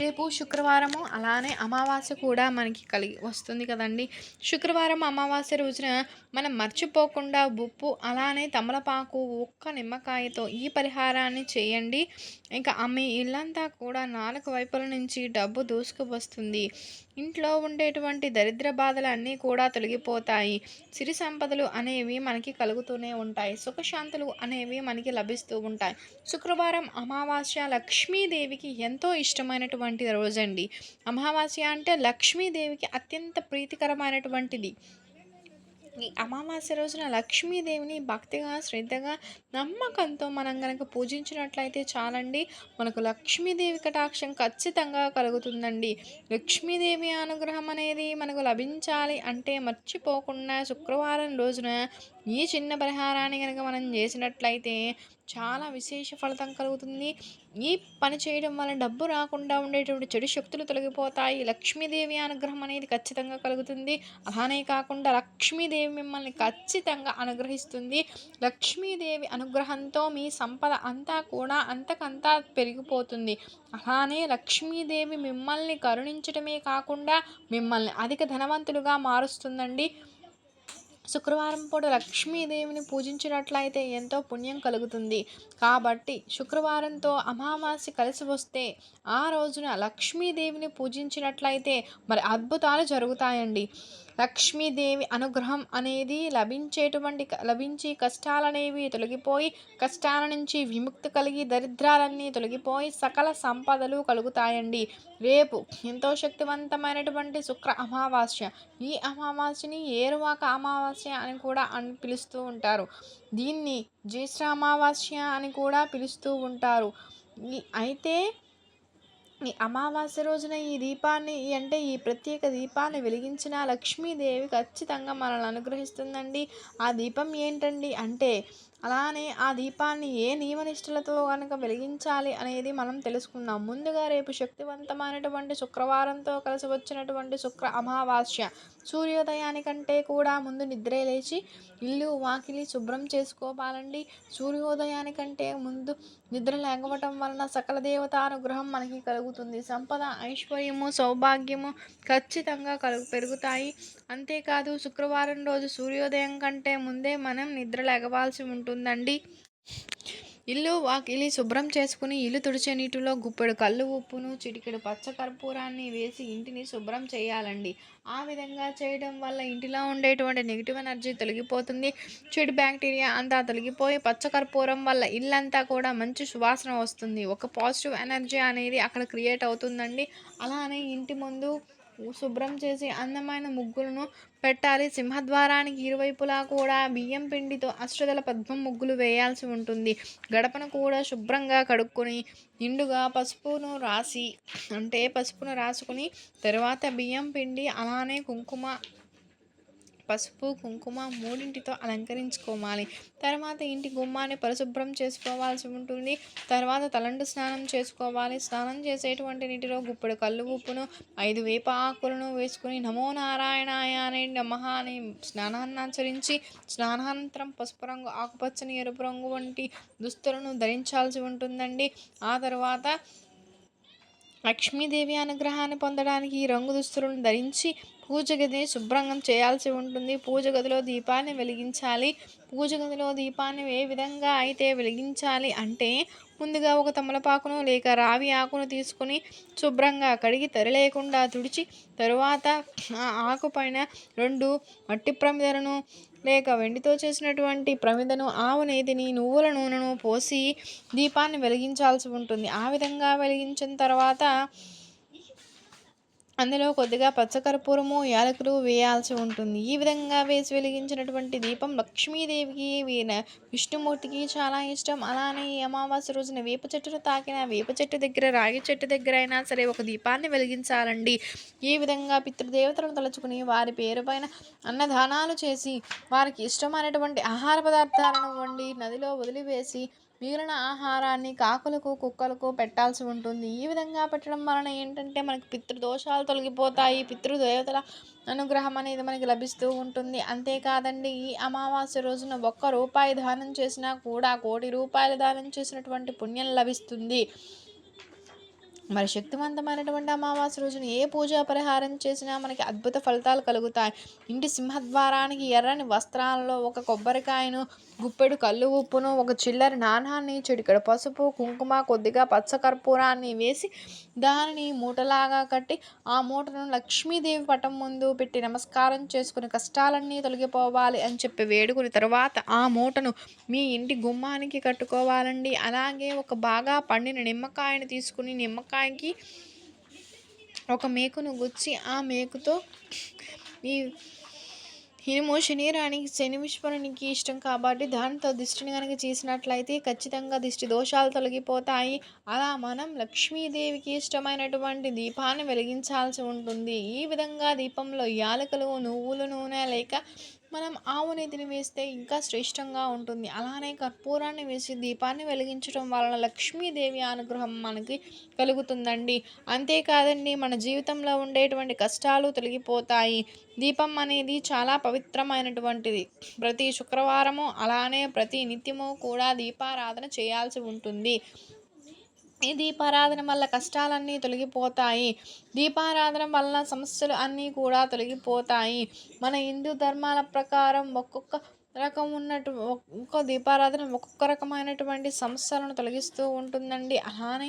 రేపు శుక్రవారము అలానే అమావాస్య కూడా మనకి కలిగి వస్తుంది కదండి. శుక్రవారం అమావాస్య రోజున మనం మర్చిపోకుండా ఉప్పు అలానే తమలపాకు ఒక్క నిమ్మకాయతో ఈ పరిహారాన్ని చేయండి. ఇంకా ఆమె ఇల్లంతా కూడా నాలుగు వైపుల నుంచి డబ్బు దూసుకు వస్తుంది ఇంట్లో ఉండేటువంటి దరిద్ర బాధలు అన్నీ కూడా తొలగిపోతాయి. సిరి సంపదలు అనేవి మనకి కలుగుతూనే ఉంటాయి. సుఖశాంతులు అనేవి మనకి లభిస్తూ ఉంటాయి. శుక్రవారం అమావాస్య లక్ష్మీదేవికి ఎంతో ఇష్టమైనటువంటి రోజండి. అమావాస్య అంటే లక్ష్మీదేవికి అత్యంత ప్రీతికరమైనటువంటిది. ఈ అమావాస్య రోజున లక్ష్మీదేవిని భక్తిగా శ్రద్ధగా నమ్మకంతో మనం కనుక పూజించినట్లయితే చాలండి మనకు లక్ష్మీదేవి కటాక్షం ఖచ్చితంగా కలుగుతుందండి. లక్ష్మీదేవి అనుగ్రహం అనేది మనకు లభించాలి అంటే మర్చిపోకుండా శుక్రవారం రోజున ఈ చిన్న పరిహారాన్ని కనుక మనం చేసినట్లయితే చాలా విశేష ఫలితం కలుగుతుంది. ఈ పని చేయడం వల్ల డబ్బు రాకుండా ఉండేటువంటి చెడు శక్తులు తొలగిపోతాయి. లక్ష్మీదేవి అనుగ్రహం అనేది ఖచ్చితంగా కలుగుతుంది. అలానే కాకుండా లక్ష్మీదేవి మిమ్మల్ని ఖచ్చితంగా అనుగ్రహిస్తుంది. లక్ష్మీదేవి అనుగ్రహంతో మీ సంపద అంతా కూడా అంతకంతా పెరిగిపోతుంది. అలానే లక్ష్మీదేవి మిమ్మల్ని కరుణించడమే కాకుండా మిమ్మల్ని అధిక ధనవంతులుగా మారుస్తుందండి. శుక్రవారం పూట లక్ష్మీదేవిని పూజించినట్లయితే ఎంతో పుణ్యం కలుగుతుంది. కాబట్టి శుక్రవారంతో అమావాస్య కలిసి వస్తే ఆ రోజున లక్ష్మీదేవిని పూజించినట్లయితే మరి అద్భుతాలు జరుగుతాయండి. లక్ష్మీదేవి అనుగ్రహం అనేది లభించేటువంటి లభించి కష్టాలనేవి తొలగిపోయి కష్టాల నుంచి విముక్తి కలిగి దరిద్రాలన్నీ తొలగిపోయి సకల సంపదలు కలుగుతాయండి. రేపు ఎంతో శక్తివంతమైనటువంటి శుక్ర అమావాస్య. ఈ అమావాస్యని ఏరువాక అమావాస్య అని కూడా అని పిలుస్తూ ఉంటారు. దీన్ని జ్యేష్ఠ అమావాస్య అని కూడా పిలుస్తూ ఉంటారు. అయితే ఈ అమావాస్య రోజున ఈ దీపాన్ని అంటే ఈ ప్రత్యేక దీపాన్ని వెలిగించిన లక్ష్మీదేవి ఖచ్చితంగా మనల్ని అనుగ్రహిస్తుందండి. ఆ దీపం ఏంటండి అంటే అలానే ఆ దీపాన్ని ఏ నియమనిష్టలతో కనుక వెలిగించాలి అనేది మనం తెలుసుకుందాం. ముందుగా రేపు శక్తివంతమైనటువంటి శుక్రవారంతో కలిసి వచ్చినటువంటి శుక్ర అమావాస్య. సూర్యోదయానికంటే కూడా ముందు నిద్ర లేచి ఇల్లు వాకిలి శుభ్రం చేసుకోవాలండి సూర్యోదయానికంటే ముందు నిద్ర లేకపోవటం వలన సకల దేవతానుగ్రహం మనకి కలుగుతుంది. సంపద ఐశ్వర్యము సౌభాగ్యము ఖచ్చితంగా కలుగు పెరుగుతాయి. అంతేకాదు శుక్రవారం రోజు సూర్యోదయం కంటే ముందే మనం నిద్ర లేగవాల్సి ఉంటుందండి. ఇల్లు వాకిలి శుభ్రం చేసుకుని ఇల్లు తుడిచే నీటిలో గుప్పెడు కళ్ళు ఉప్పును చిటికెడు పచ్చకర్పూరాన్ని వేసి ఇంటిని శుభ్రం చేయాలండి. ఆ విధంగా చేయడం వల్ల ఇంటిలో ఉండేటువంటి నెగిటివ్ ఎనర్జీ తొలగిపోతుంది. చెడు బ్యాక్టీరియా అంతా తొలగిపోయి పచ్చకర్పూరం వల్ల ఇల్లంతా కూడా మంచి సువాసన వస్తుంది. ఒక పాజిటివ్ ఎనర్జీ అనేది అక్కడ క్రియేట్ అవుతుందండి. అలానే ఇంటి ముందు శుభ్రం చేసి అందమైన ముగ్గులను పెట్టాలి. సింహద్వారానికి ఇరువైపులా కూడా బియ్యం పిండితో అష్టదల పద్మం ముగ్గులు వేయాల్సి ఉంటుంది. గడపను కూడా శుభ్రంగా కడుక్కొని నిండుగా పసుపును రాసి అంటే పసుపును రాసుకుని తర్వాత బియ్యం పిండి అలానే కుంకుమ పసుపు కుంకుమ మూడింటితో అలంకరించుకోవాలి తర్వాత ఇంటి గుమ్మాన్ని పరిశుభ్రం చేసుకోవాల్సి ఉంటుంది. తర్వాత తలంటు స్నానం చేసుకోవాలి. స్నానం చేసేటువంటి నీటిలో గుప్పుడు కళ్ళు ఉప్పును ఐదు వేప ఆకులను వేసుకుని నమో నారాయణాయ అనే నమః అని స్నానాన్ని ఆచరించి స్నానానంతరం పసుపు రంగు ఆకుపచ్చని ఎరుపు రంగు వంటి దుస్తులను ధరించాల్సి ఉంటుందండి. ఆ తర్వాత లక్ష్మీదేవి అనుగ్రహాన్ని పొందడానికి ఈ రంగు దుస్తులను ధరించి పూజ గదిని శుభ్రంగా చేయాల్సి ఉంటుంది. పూజ గదిలో దీపాన్ని వెలిగించాలి. పూజ గదిలో దీపాన్ని ఏ విధంగా అయితే వెలిగించాలి అంటే ముందుగా ఒక తమలపాకును లేక రావి ఆకును తీసుకుని శుభ్రంగా కడిగి తరలేకుండా తుడిచి తరువాత ఆ ఆకు పైన రెండు మట్టి ప్రమిదలను లేక వెండితో చేసినటువంటి ప్రమిదను ఆవు నేతిని నువ్వుల నూనెను పోసి దీపాన్ని వెలిగించాల్సి ఉంటుంది. ఆ విధంగా వెలిగించిన తర్వాత అందులో కొద్దిగా పచ్చకర్పూరము యాలకులు వేయాల్సి ఉంటుంది. ఈ విధంగా వేసి వెలిగించినటువంటి దీపం లక్ష్మీదేవికి విష్ణుమూర్తికి చాలా ఇష్టం. అలానే ఈ అమావాస్య రోజున వేప చెట్టును తాకిన వేప చెట్టు దగ్గర రాగి చెట్టు దగ్గర అయినా సరే ఒక దీపాన్ని వెలిగించాలండి. ఈ విధంగా పితృదేవతలను తలుచుకుని వారి పేరు పైన అన్నదానాలు చేసి వారికి ఇష్టమైనటువంటి ఆహార పదార్థాలను వండి నదిలో వదిలివేసి మిగిలిన ఆహారాన్ని కాకులకు కుక్కలకు పెట్టాల్సి ఉంటుంది. ఈ విధంగా పెట్టడం వలన ఏంటంటే మనకి పితృదోషాలు తొలగిపోతాయి. పితృదేవతల అనుగ్రహం అనేది మనకి లభిస్తూ ఉంటుంది. అంతేకాదండి ఈ అమావాస్య రోజున ఒక్క రూపాయి దానం చేసినా కూడా కోటి రూపాయలు దానం చేసినటువంటి పుణ్యం లభిస్తుంది. మరి శక్తివంతమైనటువంటి అమావాస్య రోజున ఏ పూజా పరిహారం చేసినా మనకి అద్భుత ఫలితాలు కలుగుతాయి. ఇంటి సింహద్వారానికి ఎర్రని వస్త్రాలలో ఒక కొబ్బరికాయను గుప్పెడు కళ్ళు ఉప్పును ఒక చిల్లరి నాణాన్ని చిటికెడు పసుపు కుంకుమ కొద్దిగా పచ్చకర్పూరాన్ని వేసి దానిని మూటలాగా కట్టి ఆ మూటను లక్ష్మీదేవి పటం ముందు పెట్టి నమస్కారం చేసుకుని కష్టాలన్నీ తొలగిపోవాలి అని చెప్పి వేడుకుని తర్వాత ఆ మూటను మీ ఇంటి గుమ్మానికి కట్టుకోవాలండి. అలాగే ఒక బాగా పండిన నిమ్మకాయను తీసుకుని నిమ్మకాయ నిమ్మకాయకి ఒక మేకును గుచ్చి ఆ మేకుతో ఈ ఇనుము శనిరానికి శని విశ్వరునికి ఇష్టం కాబట్టి దానితో దిష్టిని కనుక చేసినట్లయితే ఖచ్చితంగా దిష్టి దోషాలు తొలగిపోతాయి. అలా మనం లక్ష్మీదేవికి ఇష్టమైనటువంటి దీపాన్ని వెలిగించాల్సి ఉంటుంది. ఈ విధంగా దీపంలో యాలకులు నువ్వుల నూనె లేక మనం ఆవు నెయ్యిని వేస్తే ఇంకా శ్రేష్టంగా ఉంటుంది. అలానే కర్పూరాన్ని వేసి దీపాన్ని వెలిగించడం వలన లక్ష్మీదేవి అనుగ్రహం మనకి కలుగుతుందండి. అంతేకాదండి మన జీవితంలో ఉండేటువంటి కష్టాలు తొలగిపోతాయి. దీపం అనేది చాలా పవిత్రమైనటువంటిది. ప్రతి శుక్రవారము అలానే ప్రతి నిత్యము కూడా దీపారాధన చేయాల్సి ఉంటుంది. ఈ దీపారాధన వల్ల కష్టాలన్నీ తొలగిపోతాయి. దీపారాధన వల్ల సమస్యలు అన్నీ కూడా తొలగిపోతాయి. మన హిందూ ధర్మాల ప్రకారం ఒక్కొక్క రకం ఉన్నట్టు ఒక్కొక్క దీపారాధన ఒక్కొక్క రకమైనటువంటి సమస్యలను తొలగిస్తూ ఉంటుందండి. అలానే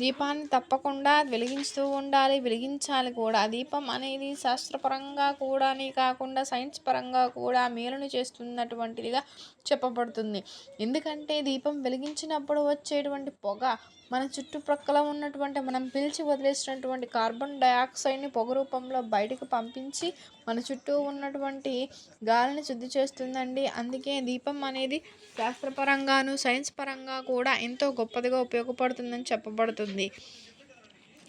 దీపాన్ని తప్పకుండా వెలిగిస్తూ ఉండాలి వెలిగించాలి కూడా. దీపం అనేది శాస్త్రపరంగా కూడానే కాకుండా సైన్స్ పరంగా కూడా మేలును చేస్తున్నటువంటిదిగా చెప్పబడుతుంది. ఎందుకంటే దీపం వెలిగించినప్పుడు వచ్చేటువంటి పొగ మన చుట్టుప్రక్కల ఉన్నటువంటి మనం పిలిచి వదిలేసినటువంటి కార్బన్ డయాక్సైడ్ని పొగ రూపంలో బయటకు పంపించి మన చుట్టూ ఉన్నటువంటి గాలిని శుద్ధి చేస్తుందండి. అందుకే దీపం అనేది శాస్త్రపరంగాను సైన్స్ పరంగా కూడా ఎంతో గొప్పదిగా ఉపయోగపడుతుందని చెప్పబడుతుంది.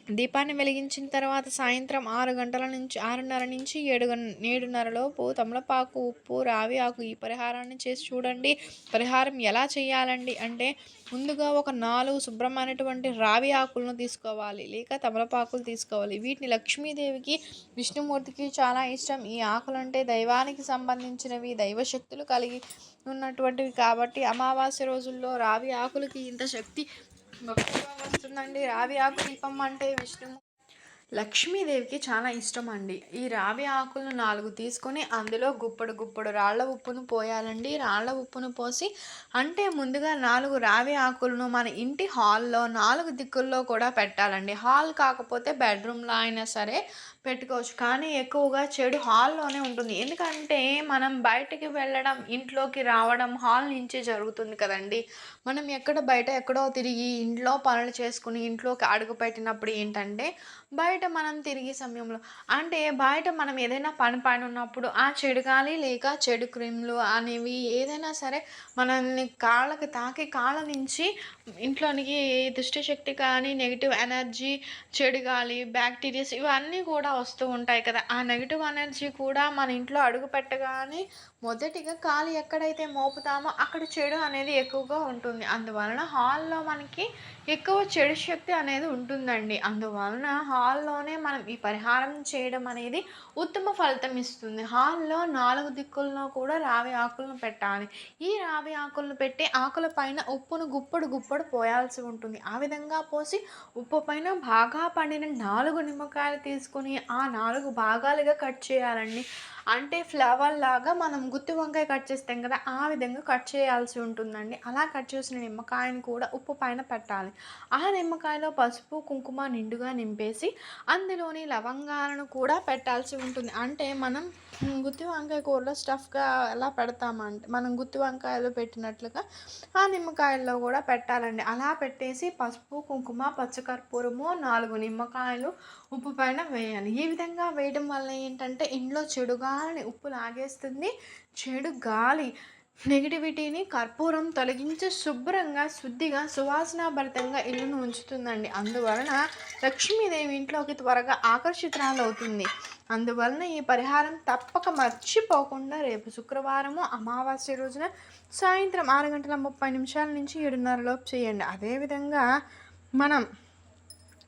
దీపాన్ని వెలిగించిన తర్వాత సాయంత్రం ఆరు గంటల నుంచి ఆరున్నర నుంచి ఏడు ఏడున్నరలోపు తమలపాకు ఉప్పు రావి ఆకు ఈ పరిహారాన్ని చేసి చూడండి. పరిహారం ఎలా చేయాలండి అంటే ముందుగా ఒక నాలుగు శుభ్రమైనటువంటి రావి ఆకులను తీసుకోవాలి. లేక తమలపాకులు తీసుకోవాలి. వీటిని లక్ష్మీదేవికి విష్ణుమూర్తికి చాలా ఇష్టం. ఈ ఆకులు అంటే దైవానికి సంబంధించినవి దైవశక్తులు కలిగి ఉన్నటువంటివి కాబట్టి అమావాస్య రోజుల్లో రావి ఆకులకి ఇంత శక్తి గొప్పగా వస్తుందండి రావి ఆకు దీపం అంటే విష్ణు. లక్ష్మీదేవికి చాలా ఇష్టం అండి ఈ రావి ఆకులను నాలుగు తీసుకొని అందులో గుప్పడు గుప్పడు రాళ్ళ ఉప్పును పోయాలండి. రాళ్ళ ఉప్పును పోసి అంటే ముందుగా నాలుగు రావి ఆకులను మన ఇంటి హాల్లో నాలుగు దిక్కుల్లో కూడా పెట్టాలండి. హాల్ కాకపోతే బెడ్రూమ్లో అయినా సరే పెట్టుకోవచ్చు. కానీ ఎక్కువగా చెడు హాల్లోనే ఉంటుంది. ఎందుకంటే మనం బయటకి వెళ్ళడం ఇంట్లోకి రావడం హాల్ నుంచే జరుగుతుంది కదండి. మనం ఎక్కడ బయట ఎక్కడో తిరిగి ఇంట్లో పనులు చేసుకుని ఇంట్లోకి అడుగు పెట్టినప్పుడు ఏంటంటే బయట మనం తిరిగే సమయంలో అంటే బయట మనం ఏదైనా పని పైన ఉన్నప్పుడు ఆ చెడు గాలి లేక చెడు క్రిములు అనేవి ఏదైనా సరే మనల్ని కాళ్ళకి తాకి కాళ్ళ నుంచి ఇంట్లోనికి దుష్టశక్తి కానీ నెగిటివ్ ఎనర్జీ చెడు గాలి బ్యాక్టీరియాస్ ఇవన్నీ కూడా వస్తూ ఉంటాయి కదా ఆ నెగిటివ్ ఎనర్జీ కూడా మన ఇంట్లో అడుగు పెట్టగానే మొదటిగా కాలు ఎక్కడైతే మోపుతామో అక్కడ చెడు అనేది ఎక్కువగా ఉంటుంది. అందువలన హాల్లో మనకి ఎక్కువ చెడు శక్తి అనేది ఉంటుందండి. అందువలన హాల్లోనే మనం ఈ పరిహారం చేయడం అనేది ఉత్తమ ఫలితం ఇస్తుంది. హాల్లో నాలుగు దిక్కుల్లో కూడా రావి ఆకులను పెట్టాలి. ఈ రావి ఆకులను పెట్టి ఆకుల పైన ఉప్పును గుప్పడు గుప్పడు పోయాల్సి ఉంటుంది. ఆ విధంగా పోసి ఉప్పు పైన బాగా పండిన నాలుగు నిమ్మకాయలు తీసుకుని ఆ నాలుగు భాగాలుగా కట్ చేయాలండి. అంటే ఫ్లవర్ లాగా మనం గుత్తి వంకాయ కట్ చేస్తాం కదా ఆ విధంగా కట్ చేయాల్సి ఉంటుందండి. అలా కట్ చేసిన నిమ్మకాయని కూడా ఉప్పు పైన పెట్టాలి. ఆ నిమ్మకాయలో పసుపు కుంకుమ నిండుగా నింపేసి అందులోని లవంగాలను కూడా పెట్టాల్సి ఉంటుంది. అంటే మనం గుత్తి వంకాయ కూరలో స్టఫ్గా ఎలా పెడతామంటే మనం గుత్తి వంకాయలో పెట్టినట్లుగా ఆ నిమ్మకాయల్లో కూడా పెట్టాలండి. అలా పెట్టేసి పసుపు కుంకుమ పచ్చకర్పూరము నాలుగు నిమ్మకాయలు ఉప్పు పైన వేయాలి. ఈ విధంగా వేయడం వల్ల ఏంటంటే ఇంట్లో చెడుగా గాలిని ఉప్పు లాగేస్తుంది. చెడు గాలి నెగిటివిటీని కర్పూరం తొలగించి శుభ్రంగా శుద్ధిగా సువాసనాభరితంగా ఇల్లును ఉంచుతుందండి. అందువలన లక్ష్మీదేవి ఇంట్లోకి త్వరగా ఆకర్షితురాలవుతుంది. అందువలన ఈ పరిహారం తప్పక మర్చిపోకుండా రేపు శుక్రవారము అమావాస్య రోజున సాయంత్రం ఆరు గంటల ముప్పై నిమిషాల నుంచి ఏడున్నరలోపు చేయండి. అదేవిధంగా మనం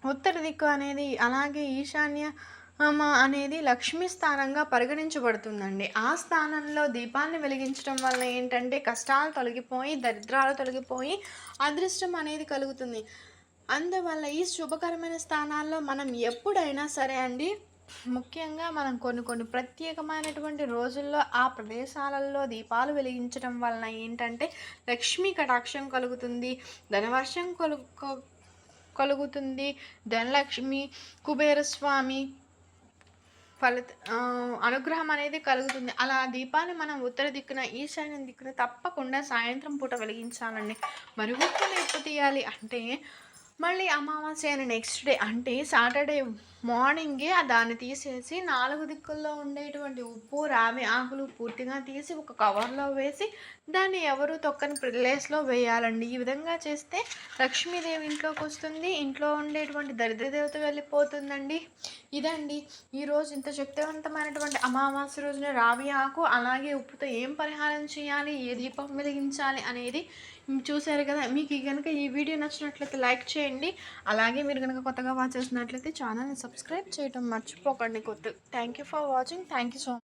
ఉత్తర దిక్కు అనేది అలాగే ఈశాన్య అనేది లక్ష్మీ స్థానంగా పరిగణించబడుతుందండి. ఆ స్థానంలో దీపాన్ని వెలిగించడం వల్ల ఏంటంటే కష్టాలు తొలగిపోయి దరిద్రాలు తొలగిపోయి అదృష్టం అనేది కలుగుతుంది. అందువల్ల ఈ శుభకరమైన స్థానాల్లో మనం ఎప్పుడైనా సరే అండి ముఖ్యంగా మనం కొన్ని కొన్ని ప్రత్యేకమైనటువంటి రోజుల్లో ఆ ప్రదేశాలలో దీపాలు వెలిగించడం వలన ఏంటంటే లక్ష్మీ కటాక్షం కలుగుతుంది ధనవర్షం కలుగు కలుగుతుంది. ధనలక్ష్మి కుబేరస్వామి ఫలిత అనుగ్రహం అనేది కలుగుతుంది. అలా దీపాన్ని మనం ఉత్తర దిక్కున ఈశాన్యం దిక్కున తప్పకుండా సాయంత్రం పూట వెలిగించాలండి. మరి ఎప్పుడు తీయాలి అంటే మళ్ళీ అమావాస్య అయిన నెక్స్ట్ డే అంటే సాటర్డే మార్నింగే దాన్ని తీసేసి నాలుగు దిక్కుల్లో ఉండేటువంటి ఉప్పు రావి ఆకులు పూర్తిగా తీసి ఒక కవర్లో వేసి దాన్ని ఎవరు తొక్కని ప్లేస్లో వేయాలండి. ఈ విధంగా చేస్తే లక్ష్మీదేవి ఇంట్లోకి వస్తుంది. ఇంట్లో ఉండేటువంటి దరిద్ర దేవత వెళ్ళిపోతుందండి. ఇదండి ఈరోజు ఇంత శక్తివంతమైనటువంటి అమావాస్య రోజున రావి ఆకు అలాగే ఉప్పుతో ఏం పరిహారం చేయాలి ఏ దీపం వెలిగించాలి అనేది చూశారు కదా. మీకు కనుక ఈ వీడియో నచ్చినట్లయితే లైక్ చేయండి. అలాగే మీరు కనుక కొత్తగా వాచ్ చేసినట్లయితే ఛానల్ని సబ్స్క్రైబ్ చేయడం మర్చిపోకండి. కొత్త thank you for watching thank you so